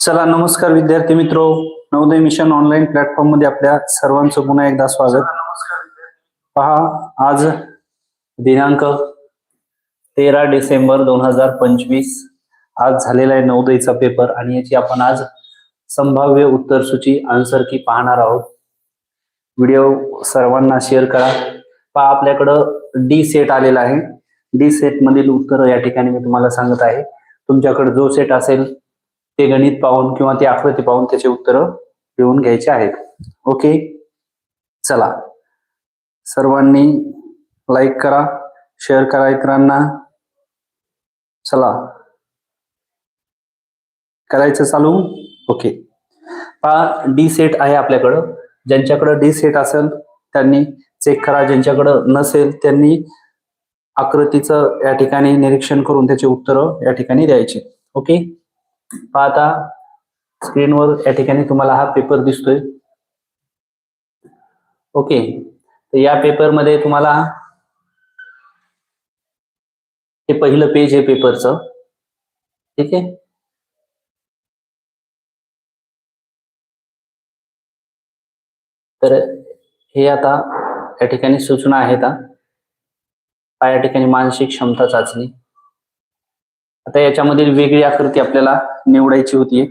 चला नमस्कार विद्यार्थी मित्रो. नवोदय मिशन ऑनलाईन प्लॅटफॉर्ममध्ये आपल्या सर्वांचं पुन्हा एकदा स्वागत. पहा आज दिनांक तेरा डिसेंबर दोन हजार पंचवीस. आज झालेला आहे नवोदयचा पेपर आणि याची आपण आज संभाव्य उत्तर सूची आन्सर की पाहणार आहोत. व्हिडिओ सर्वांना शेअर करा. पहा आपल्याकडं डी सेट आलेला आहे. डी सेट मधील उत्तर या ठिकाणी मी तुम्हाला सांगत आहे. तुमच्याकडे जो सेट असेल ते गणित पाहून किंवा ती आकृती पाहून त्याचे उत्तर लिहून घ्यायचे आहेत. ओके? चला. सर्वांनी लाईक करा शेअर करा इतरांना. चला. करायचं चालू? ओके. पहा डी सेट आहे आपल्याकडं. ज्यांच्याकडं डी सेट असेल त्यांनी चेक करा. ज्यांच्याकडं नसेल त्यांनी आकृतीचं या ठिकाणी निरीक्षण करून त्याचे उत्तर या ठिकाणी द्यायचे. ओके? आता स्क्रीनवर या ठिकाणी तुम्हाला हा पेपर दिसतोय. ओके तर या पेपरमध्ये तुम्हाला हे पहिलं पेज आहे पेपरचं ठीक आहे? तर हे आता या ठिकाणी सूचना आहेत हा. या ठिकाणी मानसिक क्षमता चाचणी. आता याच्यामधील वेगळी आकृती आपल्याला निवडायची होती.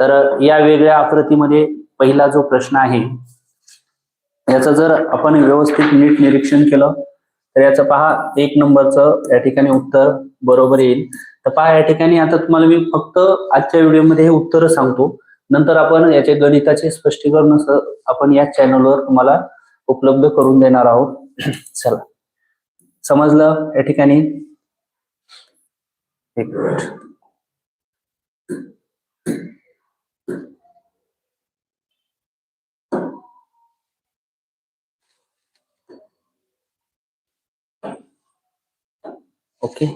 तर या वेगळ्या आकृतीमध्ये पहिला जो प्रश्न आहे याचं जर आपण व्यवस्थित नीट निरीक्षण केलं तर याचं पहा एक नंबरचं या ठिकाणी उत्तर बरोबर येईल. तर पहा या ठिकाणी आता तुम्हाला मी फक्त आजच्या व्हिडिओमध्ये हे उत्तर सांगतो. नंतर आपण याचे गणिताचे स्पष्टीकरण असं आपण या चॅनलवर तुम्हाला उपलब्ध करून देणार आहोत. चला. समजलं या ठिकाणी? एक मिनिट ओके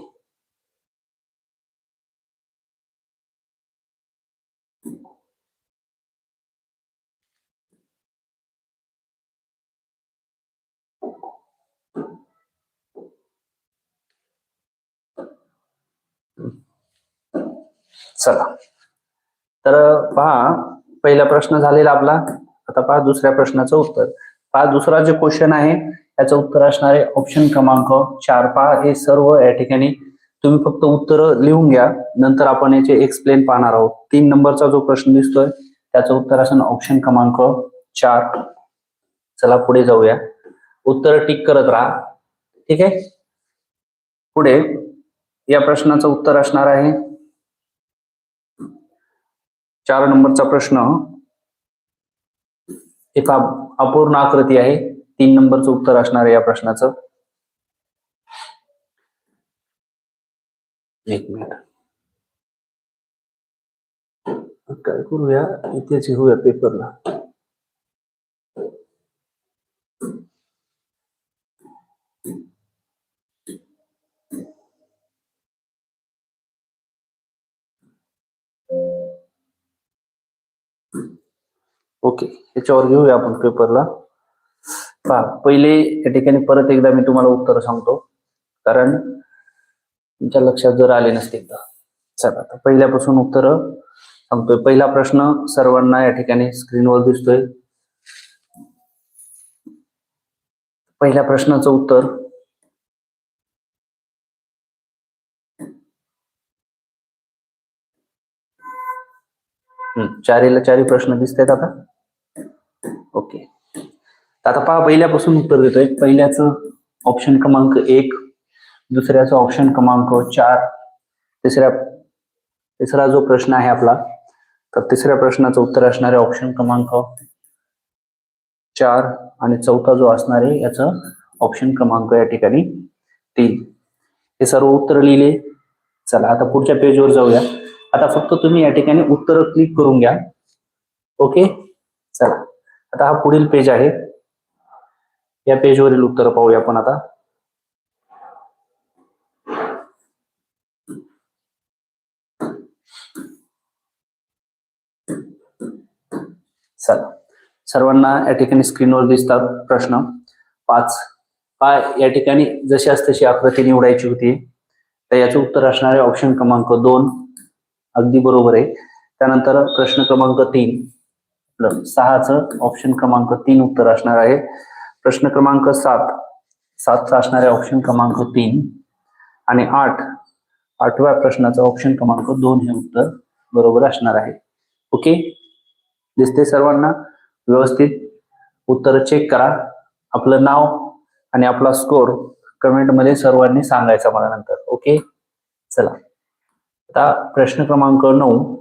चला. तर पहा पहिला प्रश्न झालेला आपला. आता पहा दुसऱ्या प्रश्नाचं उत्तर. पहा दुसरा जे क्वेश्चन आहे त्याचं उत्तर असणार आहे ऑप्शन क्रमांक चार. पहा हे सर्व या ठिकाणी तुम्ही फक्त उत्तर लिहून घ्या. नंतर आपण याचे एक्सप्लेन पाहणार आहोत. तीन नंबरचा जो प्रश्न दिसतोय त्याचं उत्तर असं ऑप्शन क्रमांक चार. चला पुढे जाऊया. उत्तर टिक करत राहा. ठीक आहे? पुढे या प्रश्नाचं उत्तर असणार आहे. चार नंबरचा प्रश्न. एक अपूर्ण आकृती आहे. तीन नंबरचं उत्तर असणार आहे या प्रश्नाचं. एक मिनिट. काय करूया? इथेच घेऊया पेपरला ओके याच्यावर घेऊया आपण पेपरला. पहा पहिले या ठिकाणी परत एकदा मी तुम्हाला उत्तर सांगतो. कारण तुमच्या लक्षात जर आले नसतील तर. चला आता पहिल्यापासून उत्तर सांगतोय. पहिला प्रश्न सर्वांना या ठिकाणी स्क्रीनवर दिसतोय. पहिल्या प्रश्नाचं उत्तर. चारीला चारी प्रश्न दिसत आहेत आता. ओके. आता पहा पहिल्यापासून उत्तर देतोय. पहिल्याचं ऑप्शन क्रमांक एक दुसऱ्याचं ऑप्शन क्रमांक चार तिसऱ्या तिसरा जो प्रश्न आहे आपला तर तिसऱ्या प्रश्नाचं उत्तर असणार आहे ऑप्शन क्रमांक चार आणि चौथा जो असणार आहे याचा ऑप्शन क्रमांक या ठिकाणी तीन. हे सर्व उत्तर लिहिले. चला आता पुढच्या पेजवर जाऊया. आता फक्त तुम्ही या ठिकाणी उत्तर क्लिक करून घ्या. ओके? चला. आता हा पुढील पेज आहे. या पेजवरील उत्तर पाहूया आपण आता. चला. सर्वांना या ठिकाणी स्क्रीनवर दिसतात प्रश्न. पाच. हा या ठिकाणी जशी तशी आकृती निवडायची होती. तर याचं उत्तर असणारे ऑप्शन क्रमांक दोन. अगदी बरोबर आहे. त्यानंतर प्रश्न क्रमांक तीन. आपलं सहाचं ऑप्शन क्रमांक तीन उत्तर असणार आहे. प्रश्न क्रमांक सात. सातचा असणारे ऑप्शन क्रमांक तीन. आणि आठ आठव्या प्रश्नाचा ऑप्शन क्रमांक दोन हे उत्तर बरोबर असणार आहे. ओके? दिसते सर्वांना? व्यवस्थित. उत्तर चेक करा. आपलं नाव आणि आपला स्कोर कमेंटमध्ये सर्वांनी सांगायचा मला नंतर. ओके? चला. आता प्रश्न क्रमांक नऊ.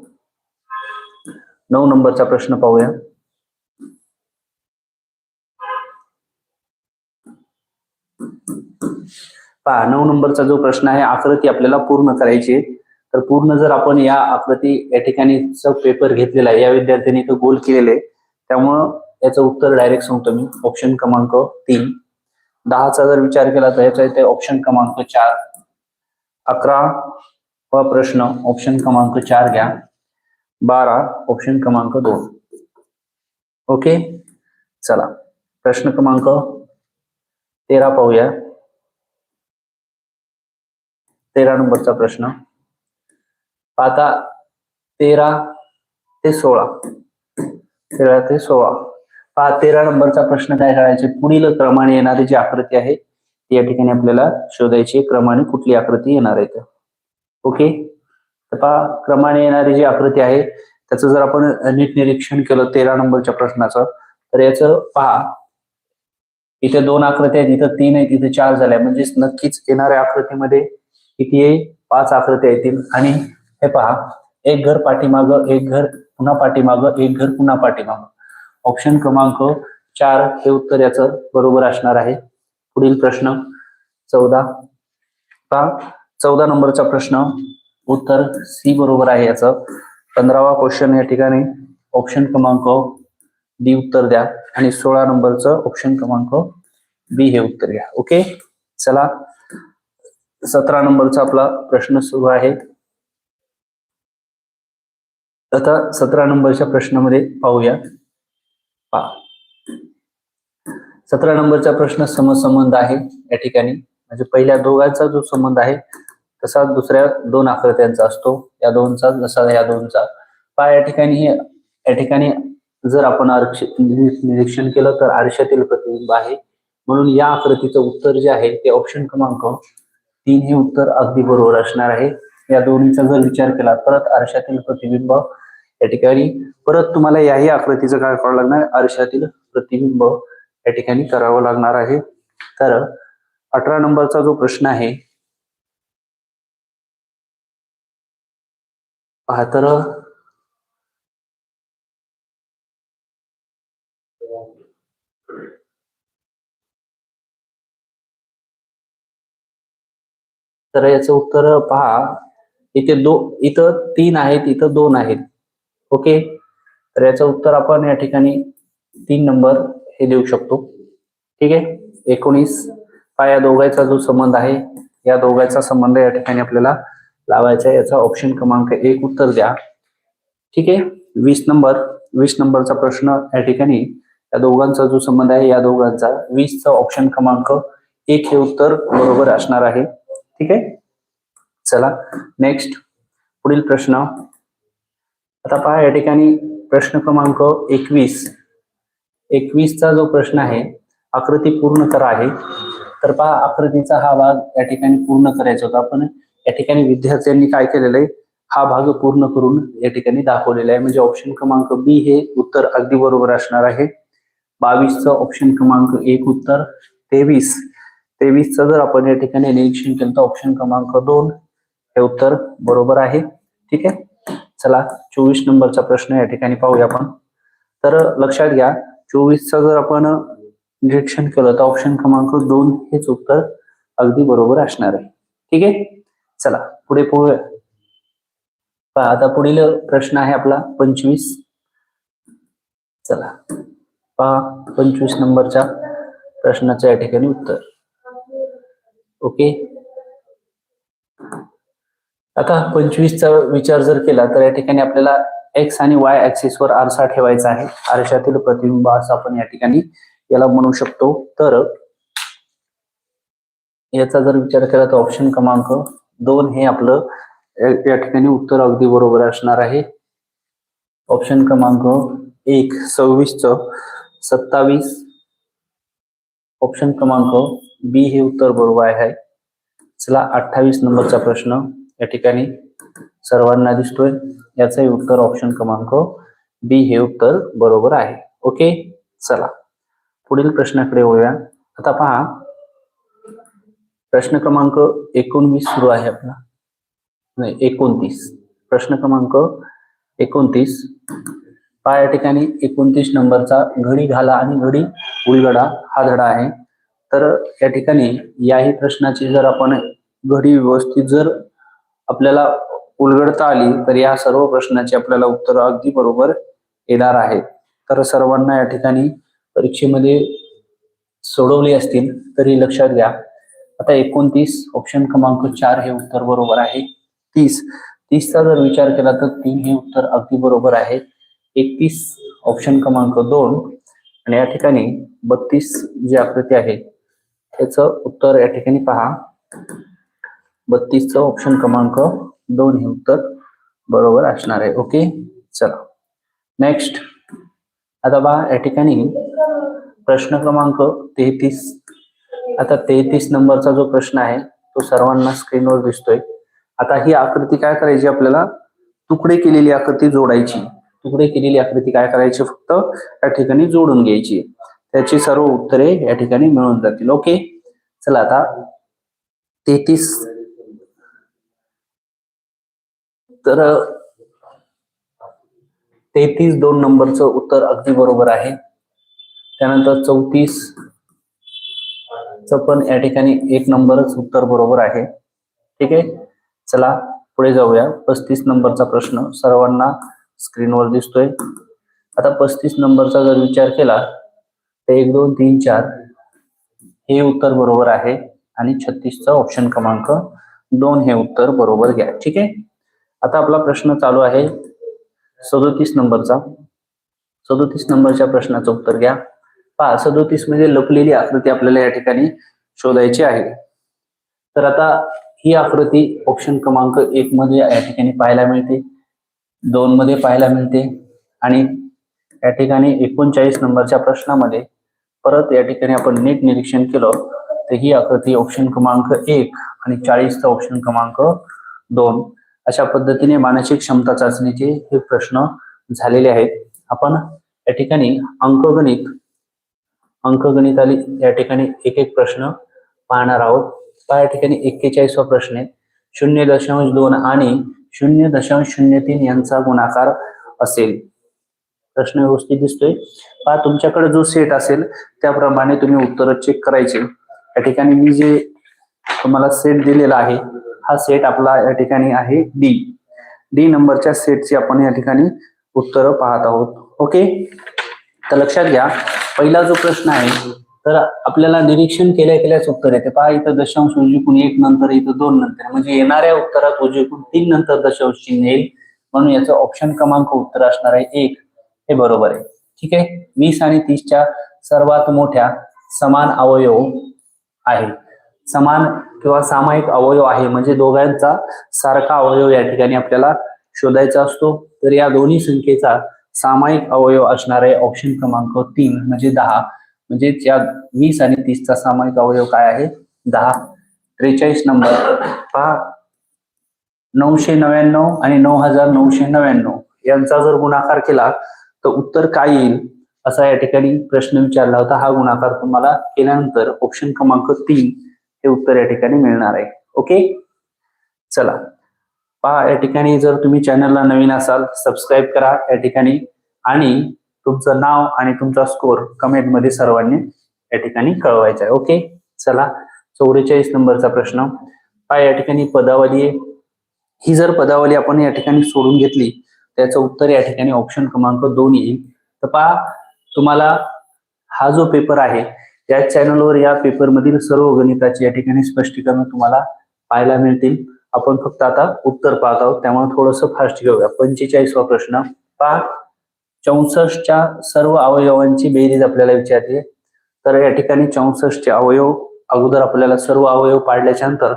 नऊ नंबरचा प्रश्न पाहूया. पहा नऊ नंबरचा जो प्रश्न आहे आकृती आपल्याला पूर्ण करायची आहे. तर पूर्ण जर आपण या आकृती या ठिकाणी पेपर घेतलेला आहे या विद्यार्थ्यांनी तो गोल केलेले त्यामुळं याचं उत्तर डायरेक्ट सांगतो मी. ऑप्शन क्रमांक तीन. दहाचा जर विचार केला तर याचा येते ऑप्शन क्रमांक चार. अकरा व प्रश्न ऑप्शन क्रमांक चार घ्या. बारा ऑप्शन क्रमांक दोन. ओके चला. प्रश्न क्रमांक तेरा पाहूया. तेरा नंबरचा प्रश्न. आता तेरा ते सोळा. तेरा ते सोळा. पहा तेरा नंबरचा प्रश्न काय करायचे? पुढील क्रमाने येणारी जी आकृती आहे ती या ठिकाणी आपल्याला शोधायची क्रमाने कुठली आकृती येणार आहे ओके पहा क्रमाने येणारी जी आकृती आहे त्याचं जर आपण नीट निरीक्षण केलं तेरा नंबरच्या प्रश्नाचं तर याचं पहा. इथे दोन आकृती आहेत इथं तीन आहेत इथे चार झाल्या म्हणजेच नक्कीच येणाऱ्या आकृतीमध्ये किती आहे? पाच आकृत्या येतील आणि हे पहा एक घर पाठीमागं एक घर पुन्हा पाठीमागं एक घर पुन्हा पाठीमागं. ऑप्शन क्रमांक चार हे उत्तर याचं बरोबर असणार आहे. पुढील प्रश्न चौदा. पहा चौदा नंबरचा प्रश्न. उत्तर सी बरोबर आहे याचं. पंधरावा क्वेश्चन या ठिकाणी ऑप्शन क्रमांक डी उत्तर द्या आणि सोळा नंबरचं ऑप्शन क्रमांक बी हे उत्तर घ्या. ओके? चला. सतरा नंबरचा आपला प्रश्न सुरू आहे. आता सतरा नंबरच्या प्रश्नामध्ये पाहूया. पा सतरा नंबरचा प्रश्न समसंबंध आहे या ठिकाणी. म्हणजे पहिल्या दोघांचा जो संबंध आहे तसा दुसऱ्या दोन आकृत्यांचा असतो. या दोनचा जसा या दोनचा. पहा या ठिकाणी हे या ठिकाणी जर आपण आरक्ष निरीक्षण केलं तर आरशातील प्रतिबिंब आहे. म्हणून या आकृतीचं उत्तर जे आहे ते ऑप्शन क्रमांक तीन हे उत्तर अगदी बरोबर असणार आहे. या दोन्हीचा जर विचार केला परत आरशातील प्रतिबिंब या ठिकाणी परत तुम्हाला याही आकृतीचं काय करावं लागणार? आरशातील प्रतिबिंब या ठिकाणी करावं लागणार आहे. तर अठरा नंबरचा जो प्रश्न आहे पहा तर तर याचं उत्तर पहा. इथे दो इथं तीन आहेत इथं दोन आहेत. ओके? तर याचं उत्तर आपण या ठिकाणी तीन नंबर हे देऊ शकतो. ठीक आहे? एकोणीस. हा या दोघांचा जो संबंध आहे या दोघांचा संबंध या ठिकाणी आपल्याला लावायचा याचा ऑप्शन क्रमांक एक उत्तर द्या. ठीक आहे? वीस नंबर वीस नंबरचा प्रश्न या ठिकाणी या दोघांचा जो संबंध आहे या दोघांचा वीसचा ऑप्शन क्रमांक एक हे उत्तर बरोबर असणार आहे. ठीक आहे? चला नेक्स्ट पुढील प्रश्न. आता पहा या ठिकाणी प्रश्न क्रमांक एकवीस. एकवीसचा जो प्रश्न आहे आकृती पूर्ण करा आहे. तर पहा आकृतीचा हा भाग या ठिकाणी पूर्ण करायचा होता. पण या ठिकाणी विद्यार्थ्यांनी काय केलेलं आहे हा भाग पूर्ण करून या ठिकाणी दाखवलेला आहे. म्हणजे ऑप्शन क्रमांक बी हे उत्तर अगदी बरोबर असणार आहे. बावीसचं ऑप्शन क्रमांक एक उत्तर तेवीस. तेवीसचं जर आपण या ठिकाणी निरीक्षण केलं तर ऑप्शन क्रमांक दोन हे उत्तर बरोबर आहे. ठीक आहे? चला चोवीस नंबरचा प्रश्न या ठिकाणी पाहूया आपण. तर लक्षात घ्या चोवीसचं जर आपण निरीक्षण केलं तर ऑप्शन क्रमांक दोन हेच उत्तर अगदी बरोबर असणार आहे. ठीक आहे? चला पुढे पोहूया. पहा, आता पुढील प्रश्न आहे आपला पंचवीस. चला पहा पंचवीस नंबरच्या प्रश्नाचं या ठिकाणी उत्तर. ओके? आता पंचवीसचा विचार जर केला तर या ठिकाणी आपल्याला एक्स आणि वाय ऍक्सिस वर आरसा ठेवायचा आहे. आरशातील प्रतिबिंब असं आपण या ठिकाणी याला म्हणू शकतो. तर याचा जर विचार केला तर ऑप्शन क्रमांक दोन हे आपलं या ठिकाणी उत्तर अगदी बरोबर असणार आहे. ऑप्शन क्रमांक एक सव्वीस च सत्तावीस. ऑप्शन क्रमांक बी हे उत्तर बरोबर आहे. चला अठ्ठावीस नंबरचा प्रश्न या ठिकाणी सर्वांना दिसतोय. याचंही उत्तर ऑप्शन क्रमांक बी हे उत्तर बरोबर आहे. ओके चला. पुढील प्रश्नाकडे वळूया. आता पहा प्रश्न क्रमांक एकोणवीस सुरू आहे आपला. नाही एकोणतीस. प्रश्न क्रमांक एकोणतीस. पहा या ठिकाणी एकोणतीस नंबरचा घडी घाला आणि घडी उलगडा हा धडा आहे. तर या ठिकाणी याही प्रश्नाची जर आपण घडी व्यवस्थित जर आपल्याला उलगडता आली तर या सर्व प्रश्नाची आपल्याला उत्तर अगदी बरोबर येणार आहेत. तर सर्वांना या ठिकाणी परीक्षेमध्ये सोडवली असतील तरी लक्षात घ्या. आता एकोणतीस ऑप्शन क्रमांक चार हे उत्तर बरोबर आहे. तीस. तीसचा जर विचार केला तर तीन हे उत्तर अगदी बरोबर आहे. एकतीस ऑप्शन क्रमांक दोन. आणि या ठिकाणी बत्तीस जी आकृती आहे त्याचं उत्तर या ठिकाणी पहा. बत्तीसचं ऑप्शन क्रमांक दोन हे उत्तर बरोबर असणार आहे. ओके चला. नेक्स्ट आता बा या ठिकाणी प्रश्न क्रमांक तेहतीस. आता तेहतीस नंबरचा जो प्रश्न आहे तो सर्वांना स्क्रीनवर दिसतोय. आता ही आकृती काय करायची आपल्याला? तुकडे केलेली आकृती जोडायची. तुकडे केलेली आकृती काय करायची फक्त? या ठिकाणी जोडून घ्यायची. त्याची सर्व उत्तरे या ठिकाणी मिळून जातील. ओके? चला आता. तेहतीस. तर तेहतीस दोन नंबरचं उत्तर अगदी बरोबर आहे. त्यानंतर चौतीस. च पण या ठिकाणी एक नंबरच उत्तर बरोबर आहे. ठीक आहे? चला पुढे जाऊया. पस्तीस नंबरचा प्रश्न सर्वांना स्क्रीनवर दिसतोय. आता पस्तीस नंबरचा जर विचार केला तर एक दोन तीन चार हे उत्तर बरोबर आहे आणि छत्तीसचा ऑप्शन क्रमांक दोन हे उत्तर बरोबर घ्या. ठीक आहे? आता आपला प्रश्न चालू आहे. सदोतीस नंबरचा. सदोतीस नंबरच्या प्रश्नाचं उत्तर घ्या. पहा सदोतीसमध्ये लपलेली आकृती आपल्याला या ठिकाणी शोधायची आहे. तर आता ही आकृती ऑप्शन क्रमांक एक मध्ये या ठिकाणी पाहायला मिळते दोन मध्ये पाहायला मिळते आणि या ठिकाणी एकोणचाळीस नंबरच्या प्रश्नामध्ये परत या ठिकाणी आपण नीट निरीक्षण केलं तर ही आकृती ऑप्शन क्रमांक एक आणि चाळीसचा ऑप्शन क्रमांक दोन. अशा पद्धतीने मानसिक क्षमता चाचणीचे हे प्रश्न झालेले आहेत. आपण या ठिकाणी अंकगणित अंकगणिताली या ठिकाणी एक एक प्रश्न पाहणार आहोत. पहा या ठिकाणी एक्केचाळीसवा प्रश्न आहे. शून्य दशांश दोन आणि शून्य दशांश शून्य तीन यांचा गुणाकार असेल. प्रश्न व्यवस्थित दिसतोय. पहा तुमच्याकडे जो सेट असेल त्याप्रमाणे तुम्ही उत्तर चेक करायचे. या ठिकाणी मी जे तुम्हाला सेट दिलेला आहे हा सेट आपला या ठिकाणी आहे डी डी नंबरच्या सेटची आपण या ठिकाणी उत्तर पाहत आहोत. ओके तर लक्षात घ्या पहिला जो प्रश्न आहे तर आपल्याला निरीक्षण केल्या केल्याच उत्तर येते. पहा इथं दशांश उजवीकून एक नंतर इथं दोन नंतर. म्हणजे येणाऱ्या उत्तरात उजवीकून तीन नंतर दशांश चिन्ह येईल. म्हणून याचं ऑप्शन क्रमांक उत्तर असणार आहे एक. हे बरोबर आहे. ठीक आहे? वीस आणि तीसच्या सर्वात मोठ्या समान अवयव आहे समान किंवा सामायिक अवयव आहे. म्हणजे दोघांचा सारखा अवयव या ठिकाणी आपल्याला शोधायचा असतो. तर या दोन्ही संख्येचा सामायिक अवयव असणारे ऑप्शन क्रमांक तीन म्हणजे दहा. म्हणजे या वीस आणि तीसचा सामायिक अवयव काय आहे? दहा. त्रेचाळीस नंबर. पहा. नऊशे नव्याण्णव आणि नऊ हजार नऊशे नव्याण्णव. यांचा जर गुणाकार केला तर उत्तर काय येईल? असा या ठिकाणी प्रश्न विचारला होता. हा गुणाकार तुम्हाला केल्यानंतर ऑप्शन क्रमांक तीन हे उत्तर या ठिकाणी मिळणार आहे. ओके चला. पहा या ठिकाणी जर तुम्ही चॅनलला नवीन असाल सबस्क्राईब करा या ठिकाणी. आणि तुमचं नाव आणि तुमचा स्कोर कमेंटमध्ये सर्वांनी या ठिकाणी कळवायचा आहे. ओके चला चौवेचाळीस नंबरचा प्रश्न. पहा या ठिकाणी पदावली आहे. ही जर पदावली आपण या ठिकाणी सोडून घेतली त्याचं उत्तर या ठिकाणी ऑप्शन क्रमांक दोन येईल. तर पहा तुम्हाला हा जो पेपर आहे या चॅनलवर या पेपर मधील सर्व गणिताची या ठिकाणी स्पष्टीकरण तुम्हाला पाहायला मिळतील. आपण फक्त आता उत्तर पाहत आहोत. त्यामुळे थोडस फास्ट घेऊया. पंचेचाळीसवा प्रश्न. पहा. चौसष्टच्या सर्व अवयवांची बेरीज आपल्याला विचारते तर या ठिकाणी चौसष्टचे अवयव अगोदर आपल्याला सर्व अवयव पाडल्याच्या नंतर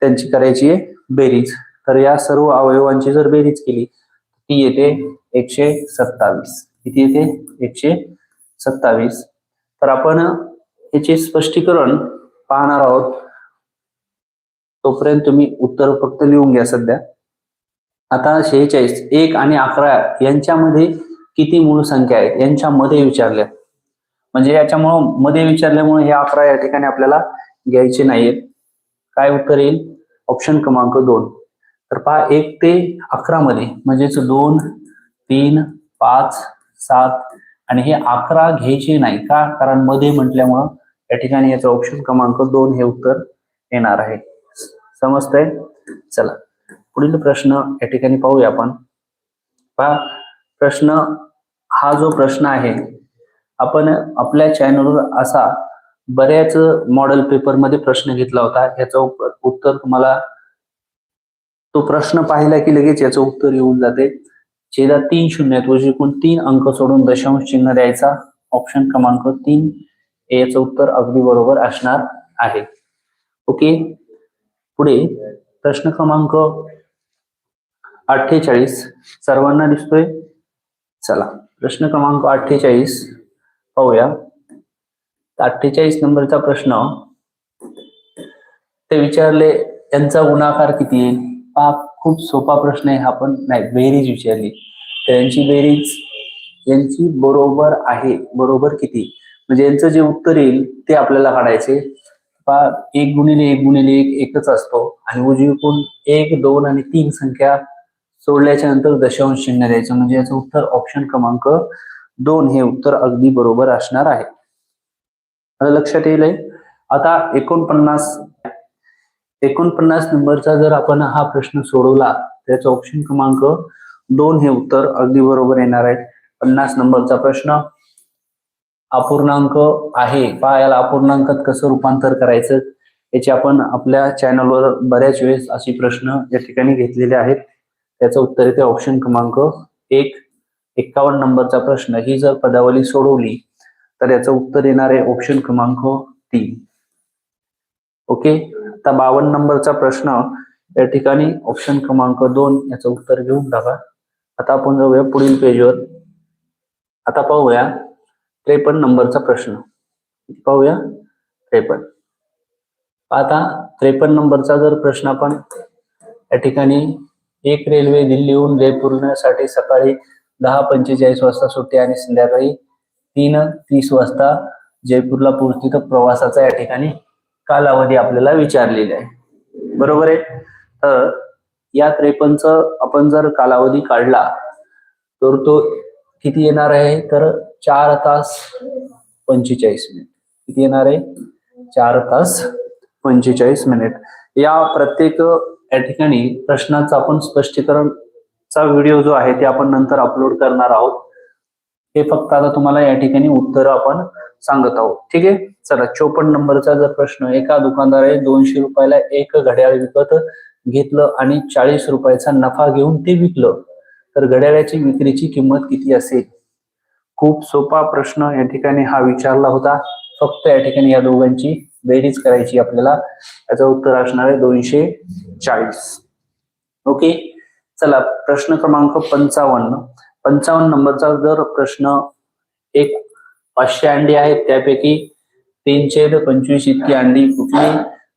त्यांची करायची आहे बेरीज. तर या सर्व अवयवांची जर बेरीज केली ती येते एकशे सत्तावीस. किती येते? एकशे सत्तावीस. तर आपण याचे स्पष्टीकरण पाहणार आहोत. तोपर्यंत तुम्ही उत्तर फक्त लिहून घ्या सध्या. आता शेहेचाळीस एक आणि अकरा यांच्यामध्ये किती मूळ संख्या आहे? यांच्यामध्ये विचारल्या. म्हणजे याच्यामुळं मध्ये विचारल्यामुळे हे अकरा या ठिकाणी आपल्याला घ्यायचे नाहीयेत काय उत्तर येईल? ऑप्शन क्रमांक दोन. तर पहा एक ते अकरा मध्ये म्हणजेच दोन तीन पाच सात आणि हे अकरा घ्यायचे नाही का? कारण मध्ये म्हटल्यामुळं या ठिकाणी याचं ऑप्शन क्रमांक दोन हे उत्तर येणार आहे. समजतंय? चला पुढील प्रश्न या ठिकाणी पाहूया आपण. पहा प्रश्न हा जो प्रश्न आहे आपण आपल्या चॅनलवर असा बऱ्याच मॉडेल पेपरमध्ये प्रश्न घेतला होता. याचं उत्तर तुम्हाला तो प्रश्न पाहिला की लगेच याचं उत्तर येऊन जाते. छेदा तीन शून्य एकूण तीन अंक सोडून दशांश चिन्ह द्यायचा. ऑप्शन क्रमांक तीन. याचं उत्तर अगदी बरोबर असणार आहे. ओके? पुढे प्रश्न क्रमांक अठ्ठेचाळीस. सर्वांना दिसतोय? चला प्रश्न क्रमांक अठ्ठेचाळीस पाहूया. अठ्ठेचाळीस नंबरचा प्रश्न ते विचारले यांचा गुणाकार किती येईल हा खूप सोपा प्रश्न आहे आपण नाही बेरीज विचारली. तर यांची बेरीज यांची बरोबर आहे बरोबर किती? म्हणजे यांचं जे उत्तर येईल ते आपल्याला काढायचे. एक गुणिले एक गुणिले एक एकच असतो. आणि उजवीकडून एक दोन आणि तीन संख्या सोडल्याच्या नंतर दशांश चिन्ह द्यायचं. म्हणजे याचं उत्तर ऑप्शन क्रमांक दोन हे उत्तर अगदी बरोबर असणार आहे. लक्षात येईल आता एकोणपन्नास एकोणपन्नास नंबरचा जर आपण हा प्रश्न सोडवला त्याचा ऑप्शन क्रमांक दोन हे उत्तर अगदी बरोबर येणार आहे. पन्नास नंबरचा प्रश्न. अपूर्णांक आहे. पहा याला अपूर्णांकात कसं रूपांतर करायचं याचे आपण आपल्या चॅनलवर बऱ्याच वेळेस असे प्रश्न या ठिकाणी घेतलेले आहेत. त्याचं उत्तर येते ऑप्शन क्रमांक एक. एक्कावन्न नंबरचा प्रश्न ही जर पदावली सोडवली तर याचं उत्तर येणार आहे ऑप्शन क्रमांक तीन. ओके? आता बावन्न नंबरचा प्रश्न या ठिकाणी ऑप्शन क्रमांक दोन याचं उत्तर घेऊन टाका. आता आपण जाऊया पुढील पेजवर आता पाहूया. त्रेपन्न नंबरचा प्रश्न. पाहूया. त्रेपन्न. आता त्रेपन्न नंबरचा जर प्रश्न आपण या ठिकाणी एक रेल्वे दिल्लीहून जयपूरसाठी सकाळी दहा पंचेचाळीस वाजता सुटते आणि संध्याकाळी तीन तीस वाजता जयपूरला पोहोचते तर प्रवासाचा या ठिकाणी कालावधी आपल्याला विचारलेला आहे. बरोबर आहे? तर या त्रेपन्नच आपण जर कालावधी काढला तर तो किती येणार आहे? तर चार तास पंचेचाळीस मिनिट. किती येणार आहे? चार तास पंचेचाळीस मिनिट. या प्रत्येक या ठिकाणी प्रश्नाचं आपण स्पष्टीकरणचा व्हिडिओ जो आहे ते आपण नंतर अपलोड करणार आहोत. हे फक्त आता तुम्हाला या ठिकाणी उत्तर आपण सांगत आहोत. ठीक आहे? चला चोपन्न नंबरचा जर प्रश्न एका दुकानदाराने दोनशे रुपयाला एक घड्याळ विकत घेतलं आणि चाळीस रुपयाचा नफा घेऊन ते विकलं तर घड्याळाची विक्रीची किंमत किती असेल? खूप सोपा प्रश्न या ठिकाणी हा विचारला होता. फक्त या ठिकाणी या दोघांची बेरीज करायची आपल्याला. याचं उत्तर असणार आहे दोनशे चाळीस. ओके? चला प्रश्न क्रमांक पंचावन्न. पंचावन्न नंबरचा जर प्रश्न एक पाचशे अंडी आहेत त्यापैकी तीन छेद पंचवीस इतकी अंडी कुठली?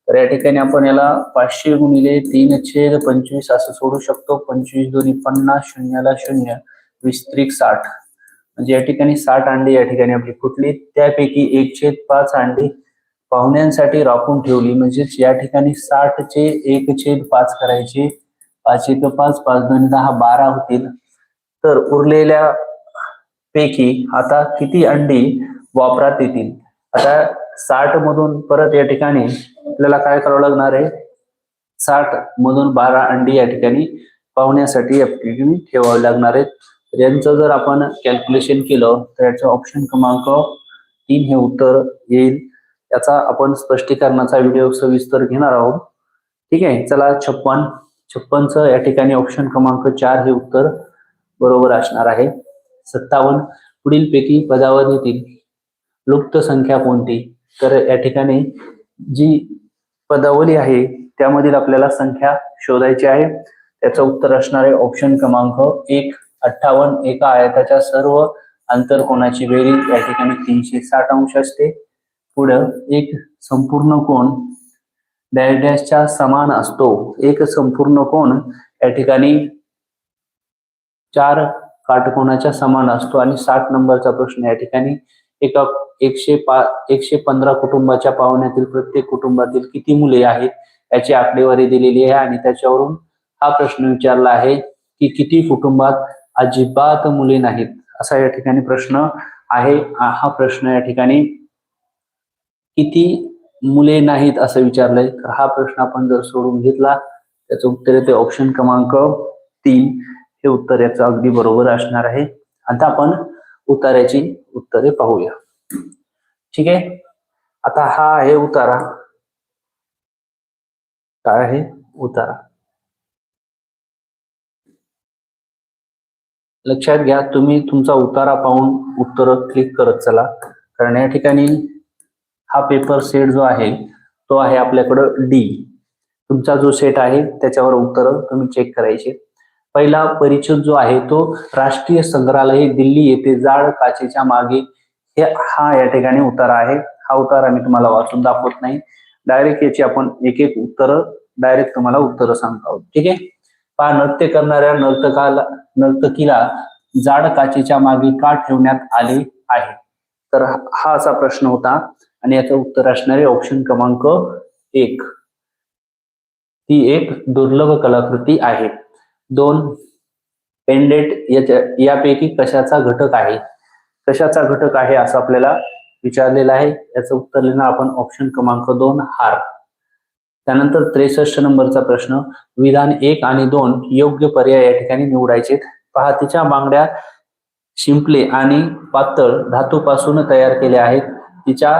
तर या ठिकाणी आपण याला पाचशे गुणिले तीन छेद पंचवीस असं सोडू शकतो. पंचवीस दोन्ही पन्नास शून्याला शून्य. वीस त्रिक साठ. म्हणजे या ठिकाणी साठ अंडी या ठिकाणी आपली फुटली. त्यापैकी एक छेद पाच अंडी पाहुण्यांसाठी राखून ठेवली. म्हणजेच या ठिकाणी साठ चे एक छेद पाच करायचे. पाच एक पाच पाच दोन दहा बारा होतील. तर उरलेल्या पैकी आता किती अंडी वापरात येतील? आता साठ मधून परत या ठिकाणी आपल्याला काय करावं लागणार आहे? साठ मधून बारा अंडी या ठिकाणी पाहुण्यासाठी या ठिकाणी ठेवावे लागणार आहेत. यांचं जर आपण कॅल्क्युलेशन केलं तर याचं ऑप्शन क्रमांक तीन हे उत्तर येईल. याचा आपण स्पष्टीकरणाचा व्हिडिओ सविस्तर घेणार आहोत. ठीक आहे? चला छप्पन. छप्पनचं या ठिकाणी ऑप्शन क्रमांक चार हे उत्तर बरोबर असणार आहे. सत्तावन्न. पुढील पैकी पदावधीतील लुप्त संख्या कोणती? तर या ठिकाणी जी पदावली आहे त्यामधील आपल्याला संख्या शोधायची आहे. त्याचं उत्तर असणार आहे ऑप्शन क्रमांक एक. अठ्ठावन्न एका आयताच्या सर्व आंतरकोणाची बेरीज या ठिकाणी तीनशे साठ अंश असते. पुढं एक संपूर्ण कोण डॅश डॅशच्या समान असतो. एक संपूर्ण कोण या ठिकाणी चार काटकोणाच्या समान असतो आणि साठ नंबरचा प्रश्न या ठिकाणी एका एकशे पा एकशे पंधरा कुटुंबाच्या पाहुण्यातील प्रत्येक कुटुंबातील किती मुले आहेत याची आकडेवारी दिलेली आहे आणि त्याच्यावरून हा प्रश्न विचारला आहे की किती कुटुंबात अजिबात मुले नाहीत. असा या ठिकाणी प्रश्न आहे. हा हा प्रश्न या ठिकाणी किती मुले नाहीत असं विचारलंय. तर हा प्रश्न आपण जर सोडून घेतला त्याचं उत्तर येते ऑप्शन क्रमांक तीन. हे उत्तर याचं अगदी बरोबर असणार आहे. आता आपण उतार्याची उत्तरे पाहूया. ठीक आहे? आता हा आहे उतारा. काय आहे? उतारा. लक्षात घ्या तुम्ही तुमचा उतारा पाहून उत्तर क्लिक करत चला. कारण या ठिकाणी हा पेपर सेट जो आहे तो आहे आपल्याकडं डी तुमचा जो सेट आहे त्याच्यावर उत्तर तुम्ही चेक करायचे. पहिला परिच्छेद जो आहे तो राष्ट्रीय संग्रहालय दिल्ली येथे जाड काचेच्या मागे हे हा या ठिकाणी उतारा आहे. हा उतारा मी तुम्हाला वाचून दाखवत नाही. डायरेक्ट याची आपण एक एक उत्तर डायरेक्ट तुम्हाला उत्तर सांगतो आहोत. ठीक आहे? पा नृत्य करणाऱ्या नर्तकाला नर्तकीला जाड काचेच्या मागे का ठेवण्यात आले आहे? तर हा असा प्रश्न होता आणि याचं उत्तर असणारे ऑप्शन क्रमांक एक. ही एक दुर्लभ कलाकृती आहे. दोन पेंडेट याच्या यापैकी कशाचा घटक आहे? कशाचा घटक आहे असं आपल्याला विचारलेलं आहे. याचं उत्तर लिहिणं आपण ऑप्शन क्रमांक दोन हार. त्यानंतर त्रेसष्ट नंबरचा प्रश्न विधान एक आणि दोन योग्य पर्याय या ठिकाणी निवडायचे पहा तिच्या बांगड्या शिंपले आणि पातळ धातूपासून तयार केल्या आहेत. तिच्या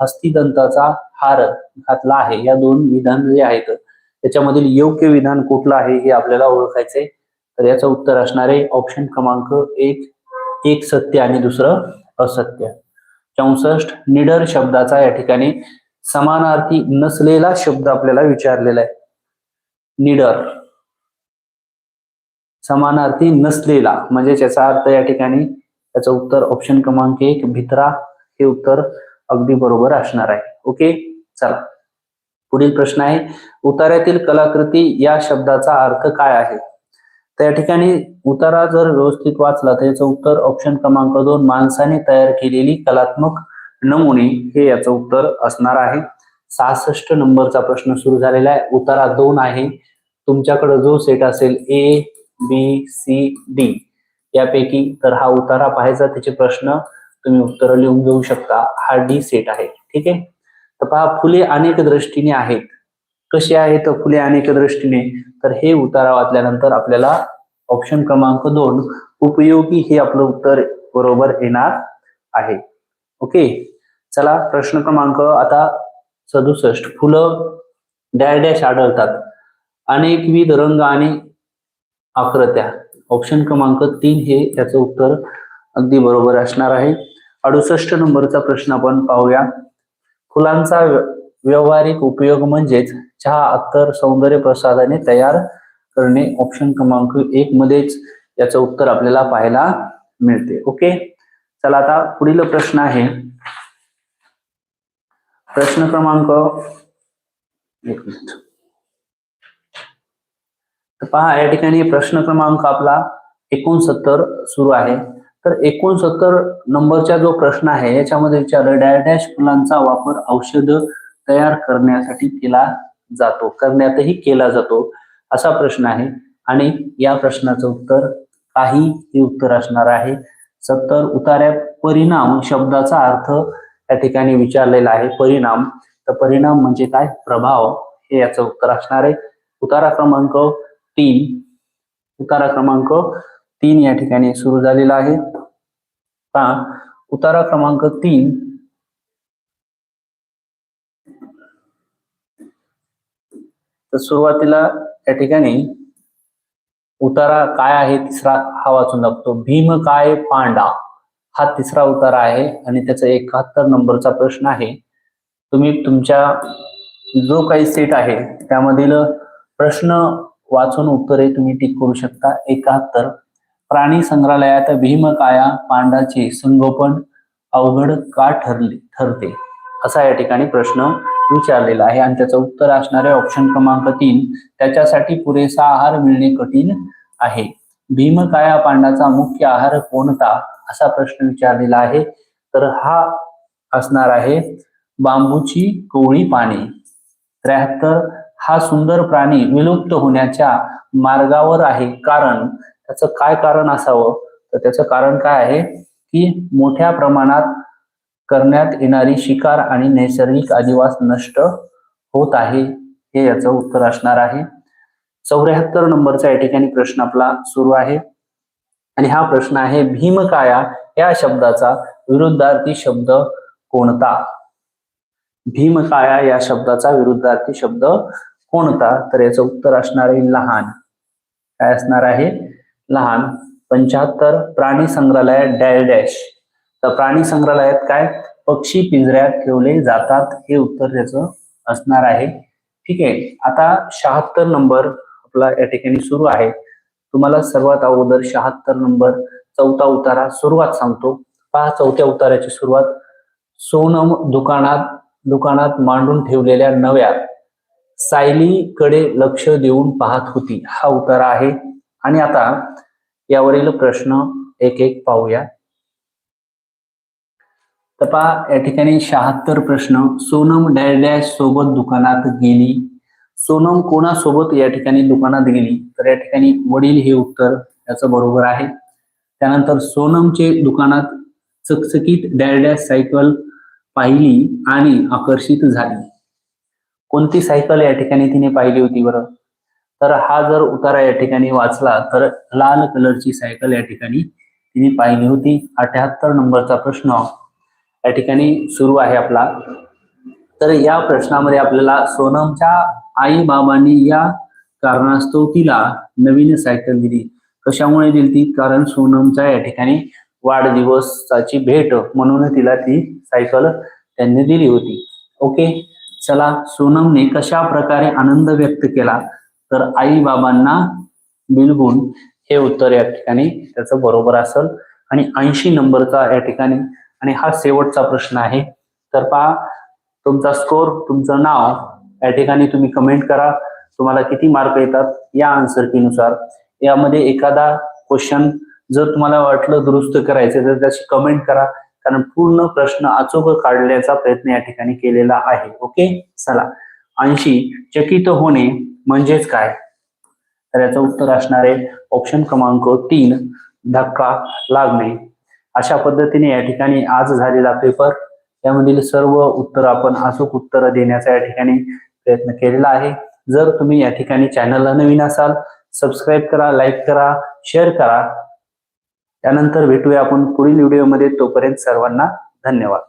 हस्तिदंताचा हार घातला आहे. या दोन विधान जे आहेत त्याच्यामधील योग्य विधान कुठलं आहे हे आपल्याला ओळखायचंय तर याचं उत्तर असणारे ऑप्शन क्रमांक एक एक सत्य आणि दुसरं असत्य. चौसष्ट निडर शब्दाचा या ठिकाणी समानार्थी नसलेला शब्द आपल्याला विचारलेला आहे. निडर. समानार्थी नसलेला म्हणजे त्याचा अर्थ या ठिकाणी त्याचं उत्तर ऑप्शन क्रमांक एक भित्रा हे उत्तर अगदी बरोबर असणार आहे. ओके चला. पुढील प्रश्न आहे उतार्यातील कलाकृती या शब्दाचा अर्थ काय आहे? तर या ठिकाणी उतारा जर व्यवस्थित वाचला तर याचं उत्तर ऑप्शन क्रमांक दोन माणसाने तयार केलेली कलात्मक नमुने हे याचं उत्तर असणार आहे. सहासष्ट नंबरचा प्रश्न सुरू झालेला आहे. उतारा दोन आहे. तुमच्याकडे जो सेट असेल ए बी सी डी यापैकी तर हा उतारा पाहायचा. त्याचे प्रश्न तुम्ही उत्तर लिहून घेऊ शकता. हा डी सेट आहे. ठीक आहे? तर पहा फुले अनेक दृष्टीने आहेत. कसे आहेत फुले अनेक दृष्टीने? तर हे उतारा वाचल्यानंतर आपल्याला ऑप्शन क्रमांक दोन उपयोगी हे आपलं उत्तर बरोबर येणार आहे. ओके? चला प्रश्न क्रमांक आता सदुसष्ट. फुलं डॅश डॅश आढळतात. अनेकविध रंग आणि आकृत्या. ऑप्शन क्रमांक तीन हे त्याचं उत्तर अगदी बरोबर असणार आहे. अडुसष्ट नंबरचा प्रश्न आपण पाहूया. फुलांचा व्यावहारिक उपयोग म्हणजेच चहा अत्तर सौंदर्य प्रसादाने तयार करणे. ऑप्शन क्रमांक एक मध्येच याचं उत्तर आपल्याला पाहायला मिळते. ओके चला आता पुढील प्रश्न आहे. प्रश्न क्रमांक एक मिनिट. तर पहा या ठिकाणी प्रश्न क्रमांक आपला एकोणसत्तर सुरू आहे. तर एकोणसत्तर नंबरचा जो प्रश्न आहे याच्यामध्ये विचारलं डॅडॅश फुलांचा वापर औषध तयार करण्यासाठी केला जातो करण्यातही केला जातो असा प्रश्न आहे. आणि या प्रश्नाचं उत्तर काही हे उत्तर असणार आहे. सत्तर उतार परिणाम शब्दाचा अर्थ या ठिकाणी विचारलेला आहे परिणाम. तर परिणाम म्हणजे काय? प्रभाव. हे याचं उत्तर असणार आहे. उतारा क्रमांक तीन. उतारा क्रमांक तीन या ठिकाणी सुरू झालेला आहे. का उतारा क्रमांक तीन. तर सुरुवातीला या ठिकाणी उतारा काय आहे? तिसरा हा वाचून लागतो भीम काय पांडा? हा तिसरा उतारा आहे आणि त्याचा एकाहत्तर नंबरचा प्रश्न आहे. तुम्ही तुमच्या जो काही सेट आहे त्यामधील प्रश्न वाचून उत्तरे तुम्ही टिक करू शकता. एकाहत्तर. प्राणी संग्रहालयात भीमकाया पांडाचे संगोपन अवघड का ठरले ठरते? असा या ठिकाणी प्रश्न विचारलेला आहे आणि त्याचं उत्तर असणारे ऑप्शन क्रमांक तीन त्याच्यासाठी पुरेसा आहार मिळणे कठीण आहे. भीमकाया पांडाचा मुख्य आहार कोणता? असा प्रश्न विचारलेला आहे. तर हा असणार आहे बांबूची कोवळी पाने. त्र्याहत्तर हा सुंदर प्राणी विलुप्त होण्याच्या मार्गावर आहे. कारण त्याचं काय कारण असावं? तर त्याचं कारण काय आहे? की मोठ्या प्रमाणात करण्यात येणारी शिकार आणि नैसर्गिक अधिवास नष्ट होत आहे. हे याचं उत्तर असणार आहे. चौऱ्याहत्तर नंबरचा या ठिकाणी प्रश्न आपला सुरू आहे. आणि हा प्रश्न आहे भीमकाया या शब्दाचा विरुद्धार्थी शब्द कोणता? भीमकाया या शब्दाचा विरुद्धार्थी शब्द कोणता? तर याचं उत्तर असणार आहे लहान. काय असणार आहे? लहान. पंच्याहत्तर प्राणी संग्रहालयात डॅल डॅश. तर प्राणी संग्रहालयात काय? पक्षी पिंजऱ्यात ठेवले जातात. हे उत्तर त्याचं असणार आहे. ठीक आहे. आता शहात्तर नंबर आपला या ठिकाणी सुरू आहे. तुम्हाला सर्वात अगोदर शहात्तर नंबर चौथा उतारा सुरुवात सांगतो. पहा चौथ्या उताराची सुरुवात. सोनम दुकानात दुकानात मांडून ठेवलेल्या नव्या सायलीकडे लक्ष देऊन पाहत होती. हा उतारा आहे. आणि आता यावरील प्रश्न एक एक पाहूया. तपा या ठिकाणी शहात्तर प्रश्न. सोनम डॅश सोबत दुकानात गेली. सोनम कोणासोबत या ठिकाणी दुकानात गेली? तर या ठिकाणी वडील हे उत्तर याचं बरोबर आहे. त्यानंतर सोनमचे दुकानात चकचकीत डॅडॅ सायकल पाहिली आणि आकर्षित झाली. कोणती सायकल या ठिकाणी तिने पाहिली होती बरं? तर हा जर उतारा या ठिकाणी वाचला तर लाल कलरची सायकल या ठिकाणी तिने पाहिली होती. अठ्याहत्तर नंबरचा प्रश्न या ठिकाणी सुरू आहे आपला. तर या प्रश्नामध्ये आपल्याला सोनमच्या आई बाबांनी या कारणास्तव तिला नवीन सायकल दिली. कशामुळे दिली ती? कारण सोनमचा या ठिकाणी वाढदिवसाची भेट म्हणून तिला ती सायकल त्यांनी दिली होती. ओके? चला सोनमने कशा प्रकारे आनंद व्यक्त केला? तर आई बाबांना बिलगुण हे उत्तर या ठिकाणी त्याचं बरोबर असेल. आणि ऐंशी नंबरचा या ठिकाणी आणि हा शेवटचा प्रश्न आहे. तर पहा तुमचा स्कोर तुमचं नाव या ठिकाणी तुम्ही कमेंट करा. तुम्हाला किती मार्क येतात या आन्सरनुसार. यामध्ये एखादा क्वेश्चन जर तुम्हाला वाटलं दुरुस्त करायचं तर त्याची कमेंट करा. कारण पूर्ण प्रश्न अचूक काढण्याचा प्रयत्न या ठिकाणी केलेला आहे. ओके चला. ऐंशी चकित होणे म्हणजेच काय? तर याचं उत्तर असणार आहे ऑप्शन क्रमांक तीन धक्का लागणे. अशा पद्धतीने या ठिकाणी आज झालेला पेपर यामधील सर्व उत्तर आपण अचूक उत्तर देण्याचा या ठिकाणी प्रयत्न केलेला आहे. जर तुम्ही या ठिकाणी चॅनलला नवीन असाल सबस्क्राईब करा लाईक करा शेअर करा. त्यानंतर भेटूया आपण पुढील व्हिडिओमध्ये तोपर्यंत सर्वांना धन्यवाद.